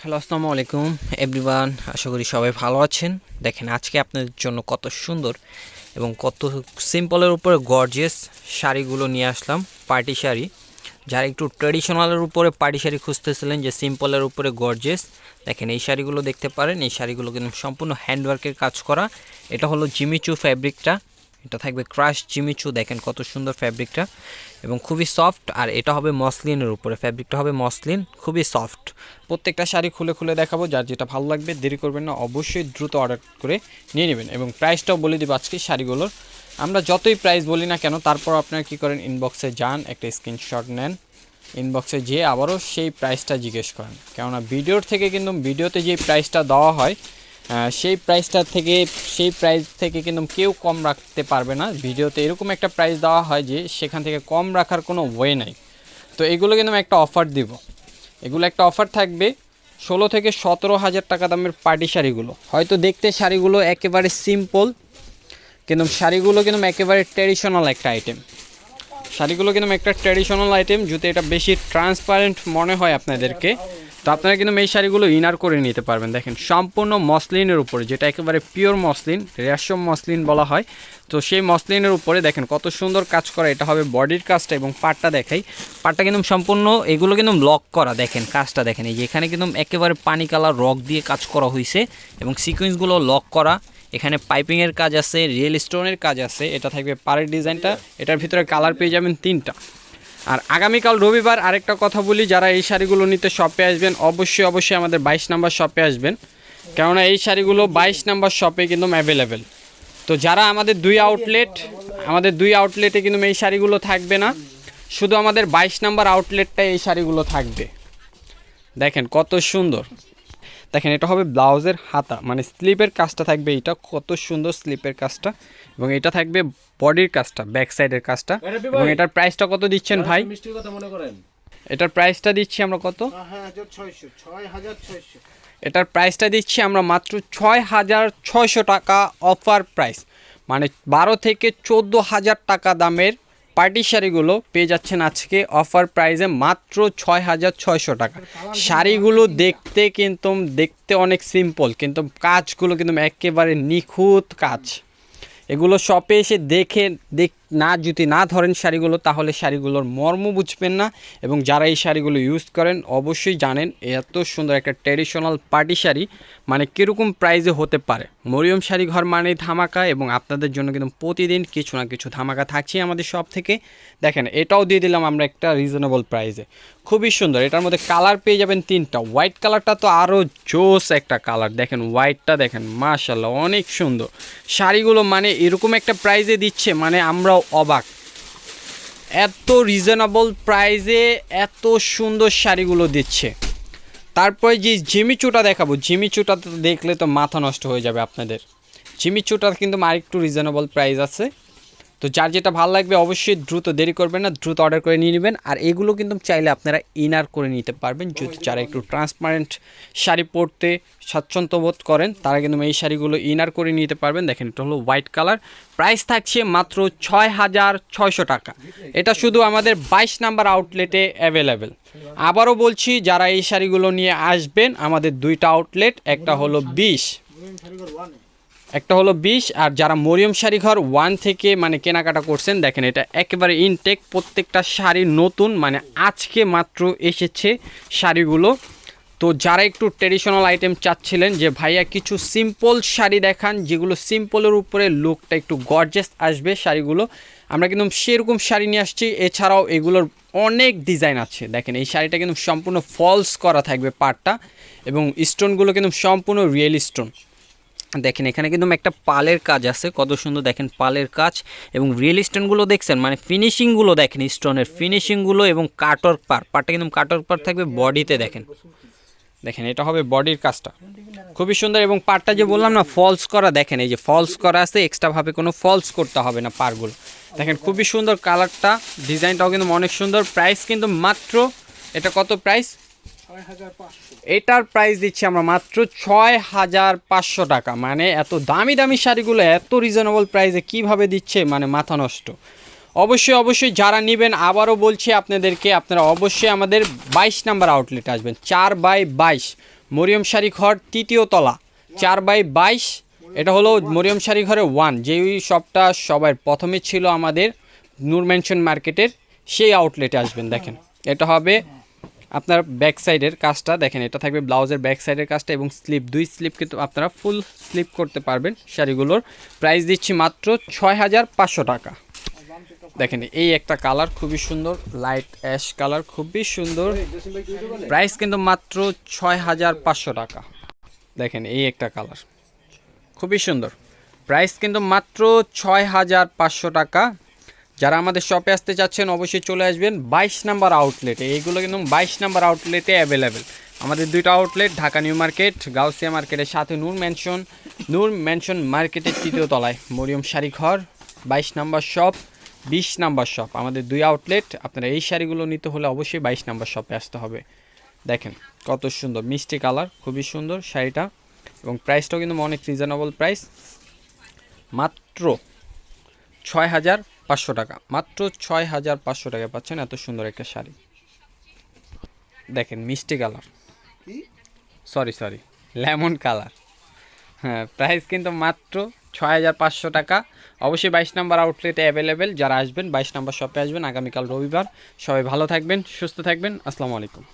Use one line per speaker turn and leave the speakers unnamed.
Hello, আসসালামু আলাইকুম। Everyone আশা করি সবাই ভালো আছেন। দেখেন, আজকে আপনাদের জন্য কত সুন্দর এবং কত সিম্পলের উপরে গর্জিয়াস শাড়িগুলো নিয়ে আসলাম, পার্টি শাড়ি। যারা একটু ট্রেডিশনালের উপরে পার্টি শাড়ি খুঁজতেছিলেন যে সিম্পলের উপরে গর্জিয়াস, দেখেন, এই শাড়িগুলো দেখতে পারেন। এই শাড়িগুলো কিন্তু সম্পূর্ণ হ্যান্ডওয়ার্কের কাজ করা। এটা হলো জিমিচু ফ্যাব্রিকটা এটা থাকবে ক্রাশ জিমিচু দেখেন কত সুন্দর ফ্যাব্রিকটা এবং খুবই সফট আর এটা হবে মসলিনের উপরে। ফ্যাব্রিকটা হবে মসলিন খুবই সফট প্রত্যেকটা শাড়ি খুলে খুলে দেখাবো, যার যেটা ভালো লাগবে, দেরি করবেন না। অবশ্যই দ্রুত অর্ডার করে নিয়ে নেবেন। এবং প্রাইসটাও বলে দিব আজকে শাড়িগুলোর। আমরা যতই প্রাইস বলি না কেন, তারপর আপনারা কী করেন ইনবক্সে যান, একটা স্ক্রিনশট নেন। ইনবক্সে যেয়ে আবারও সেই প্রাইসটা জিজ্ঞেস করেন। কেননা, ভিডিওর থেকে কিন্তু, ভিডিওতে যে প্রাইসটা দেওয়া হয় সেই প্রাইসটা থেকে, সেই প্রাইস থেকে কিন্তু কেউ কম রাখতে পারবে না। ভিডিওতে এরকম একটা প্রাইস দেওয়া হয় যে, সেখান থেকে কম রাখার কোনো ওয়ে নাই। তো এগুলো কিন্তু একটা অফার দিব। এগুলো একটা অফার থাকবে ষোলো থেকে সতেরো হাজার টাকা দামের পার্টি শাড়িগুলো। হয়তো দেখতে শাড়িগুলো একেবারে সিম্পল কিন্তু শাড়িগুলো কিন্তু একেবারে ট্র্যাডিশনাল একটা আইটেম শাড়িগুলো কিন্তু একটা ট্র্যাডিশনাল আইটেম যদি এটা বেশি ট্রান্সপারেন্ট মনে হয় আপনাদেরকে তো আপনারা কিন্তু এই শাড়িগুলো ইনার করে নিতে পারবেন। দেখেন, সম্পূর্ণ মসলিনের উপরে, যেটা একেবারে পিওর মসলিন, রেশম মসলিন বলা হয়। তো সেই মসলিনের উপরে দেখেন, কত সুন্দর কাজ করা। এটা হবে বডির কাজটা এবং পাটটা দেখাই। পাটটা কিন্তু সম্পূর্ণ, এগুলো কিন্তু লক করা। দেখেন, কাজটা দেখেন। এই যে এখানে কিন্তু একেবারে পানি কালার রক দিয়ে কাজ করা হয়েছে এবং সিকোয়েন্সগুলো লক করা। এখানে পাইপিংয়ের কাজ আছে রিয়েল স্টোনের কাজ আছে। এটা থাকবে পাড়ের ডিজাইনটা এটার ভিতরে কালার পেয়ে যাবেন তিনটা। আর আগামীকাল রবিবার আরেকটা কথা বলি, যারা এই শাড়িগুলো নিতে শপে আসবেন, অবশ্যই অবশ্যই আমাদের বাইশ নাম্বার শপে আসবেন। কেননা এই শাড়িগুলো বাইশ নাম্বার শপে কিন্তু অ্যাভেলেবেল তো যারা আমাদের দুই আউটলেট আমাদের দুই আউটলেটে কিন্তু এই শাড়িগুলো থাকবে না, শুধু আমাদের বাইশ নাম্বার আউটলেটটাই এই শাড়িগুলো থাকবে। দেখেন কত সুন্দর। দেখেন এটা হবে ব্লাউজের হাতা। মানে স্লিপের কাজটা থাকবে এটা কত সুন্দর স্লিপের কাজটা। এবং এটা থাকবে বডির কাজটা ব্যাক সাইডের কাজটা। এবং এটার প্রাইসটা কত দিচ্ছেন ভাই?
মনে
এটার প্রাইসটা দিচ্ছি আমরা কত? এটার প্রাইসটা দিচ্ছি আমরা মাত্র ছয় হাজার ছয়শো টাকা অফার প্রাইস। মানে বারো থেকে চোদ্দ হাজার টাকা দামের পার্টি শাড়িগুলো পেয়ে যাচ্ছেন আজকে। অফার প্রাইসে মাত্র ছয় হাজার ছয়শো টাকা। শাড়িগুলো দেখতে কিন্তু, দেখতে অনেক সিম্পল কিন্তু কাজগুলো কিন্তু একেবারে নিখুঁত কাজ। এগুলো শপে এসে দেখে, দেখ না, যদি না ধরেন শাড়িগুলো, তাহলে শাড়িগুলোর মর্ম বুঝবেন না এবং যারা এই শাড়িগুলো ইউজ করেন, অবশ্যই জানেন এত সুন্দর একটা ট্র্যাডিশনাল পার্টি শাড়ি মানে কীরকম প্রাইজে হতে পারে। মরিয়ম শাড়ি ঘর মানেই ধামাকা এবং আপনাদের জন্য কিন্তু প্রতিদিন কিছু না কিছু ধামাকা থাকছে আমাদের সব থেকে। দেখেন, এটাও দিয়ে দিলাম আমরা একটা রিজনেবল প্রাইসে খুবই সুন্দর, এটার মধ্যে কালার পেয়ে যাবেন তিনটা। হোয়াইট কালারটা তো আরও জোস একটা কালার দেখেন হোয়াইটটা দেখেন মাশাল্লাহ অনেক সুন্দর। শাড়িগুলো মানে এরকম একটা প্রাইজে দিচ্ছে মানে অবাক। এত রিজনেবল প্রাইজে এত সুন্দর শাড়িগুলো দিচ্ছে। তারপরে যে জিমিচুটা দেখাবো জিমিচুটা দেখলে তো মাথা নষ্ট হয়ে যাবে আপনাদের। জিমিচুটা কিন্তু আরেকটু রিজনেবল প্রাইস আছে। তো যার যেটা ভালো লাগবে অবশ্যই দ্রুত দেরি করবেন না দ্রুত অর্ডার করে নিয়ে নেবেন। আর এগুলো কিন্তু চাইলে আপনারা ইনার করে নিতে পারবেন। যদি যারা একটু ট্রান্সপারেন্ট শাড়ি পরতে স্বাচ্ছন্দ্য বোধ করেন তারা কিন্তু এই শাড়িগুলো ইনার করে নিতে পারবেন। দেখেন এটা হলো হোয়াইট কালার প্রাইস থাকছে মাত্র ছয় হাজার ছয়শো টাকা। এটা শুধু আমাদের বাইশ নাম্বার আউটলেটে অ্যাভেলেবেল আবারও বলছি যারা এই শাড়িগুলো নিয়ে আসবেন আমাদের দুইটা আউটলেট একটা হলো বিশ। একটা হলো বিশ আর যারা মরিয়ম শাড়ি ঘর ওয়ান থেকে মানে কেনাকাটা করছেন, দেখেন এটা একেবারে ইনটেক প্রত্যেকটা শাড়ি নতুন মানে আজকে মাত্র এসেছে শাড়িগুলো। তো যারা একটু ট্রেডিশনাল আইটেম চাচ্ছিলেন যে, ভাইয়া, কিছু সিম্পল শাড়ি দেখান, যেগুলো সিম্পলের উপরে লুকটা একটু গর্জেস আসবে শাড়িগুলো। আমরা কিন্তু সেরকম শাড়ি নিয়ে আসছি। এছাড়াও এগুলোর অনেক ডিজাইন আছে। দেখেন, এই শাড়িটা কিন্তু সম্পূর্ণ ফলস করা থাকবে পাটটা এবং স্টোনগুলো কিন্তু সম্পূর্ণ রিয়েল স্টোন দেখেন, এখানে কিন্তু একটা পালের কাজ আছে। কত সুন্দর দেখেন পালের কাজ এবং রিয়েল স্টোনগুলো দেখছেন? মানে ফিনিশিংগুলো দেখেন স্টোনের ফিনিশিংগুলো এবং কাটর পার পারটা কিন্তু কাটর পার থাকবে বডিতে দেখেন। দেখেন, এটা হবে বডির কাজটা। খুবই সুন্দর এবং পারটা যে বললাম না ফলস করা, দেখেন, এই যে ফলস করা আছে এক্সট্রাভাবে কোনো ফলস করতে হবে না পারগুলো দেখেন, খুবই সুন্দর কালারটা ডিজাইনটাও কিন্তু অনেক সুন্দর। প্রাইস কিন্তু মাত্র, এটা কত প্রাইস এটার প্রাইস দিচ্ছি আমরা মাত্র ছয় হাজার পাঁচশো টাকা। মানে এত দামি দামি শাড়িগুলো এত রিজনেবল প্রাইসে কীভাবে দিচ্ছে? মানে মাথা নষ্ট। অবশ্যই অবশ্যই যারা নেবেন, আবারও বলছি আপনাদেরকে, আপনারা অবশ্যই আমাদের বাইশ নাম্বার আউটলেট আসবেন। চার বাই বাইশ, মরিয়ম শাড়ি ঘর, তৃতীয় তলা। চার বাই বাইশ, এটা হলো মরিয়ম শাড়ি ঘরে ওয়ান যেই শপটা সবার প্রথমে ছিল আমাদের নূর মেনশন মার্কেটের সেই আউটলেটে আসবেন, দেখেন। এটা হবে আপনার ব্যাক সাইডের কাজটা দেখেন, এটা থাকবে ব্লাউজের ব্যাক সাইডের কাজটা এবং স্লিপ দুই স্লিপ কিন্তু আপনারা ফুল স্লিপ করতে পারবেন শাড়িগুলোর। প্রাইস দিচ্ছি মাত্র ছয় হাজার পাঁচশো টাকা। দেখেন, এই একটা কালার খুবই সুন্দর লাইট অ্যাশ কালার খুবই সুন্দর। প্রাইস কিন্তু মাত্র ছয় হাজার পাঁচশো টাকা। দেখেন, এই একটা কালার খুবই সুন্দর। প্রাইস কিন্তু মাত্র ছয় হাজার পাঁচশো টাকা। যারা আমাদের শপে আসতে চাচ্ছেন, অবশ্যই চলে আসবেন বাইশ নাম্বার আউটলেটে এইগুলো কিন্তু বাইশ নাম্বার আউটলেটে অ্যাভেলেবেল আমাদের দুইটা outlet Dhaka new market, Gausia মার্কেটের সাথে নূর ম্যানশন নূর ম্যানশন মার্কেটের তৃতীয় তলায়। মরিয়ম শাড়ি ঘর, বাইশ নাম্বার শপ বিশ নাম্বার শপ আমাদের দুই আউটলেট আপনারা এই শাড়িগুলো নিতে হলে অবশ্যই বাইশ নাম্বার শপে আসতে হবে। দেখেন, কত সুন্দর, মিষ্টি কালার, খুবই সুন্দর শাড়িটা। এবং প্রাইসটাও কিন্তু অনেক রিজনেবল প্রাইস মাত্র ছয় হাজার পাঁচশো টাকা। মাত্র ছয় হাজার পাঁচশো টাকা পাচ্ছেন এত সুন্দর একটা শাড়ি। দেখেন মিষ্টি colour. Sorry sorry lemon colour. হ্যাঁ প্রাইস কিন্তু মাত্র ছয় হাজার পাঁচশো টাকা। অবশ্যই বাইশ নাম্বার আউটলেটে অ্যাভেলেবেল যারা আসবেন বাইশ নাম্বার শপে আসবেন। আগামীকাল রবিবার। সবাই ভালো থাকবেন সুস্থ থাকবেন। আসসালামু আলাইকুম।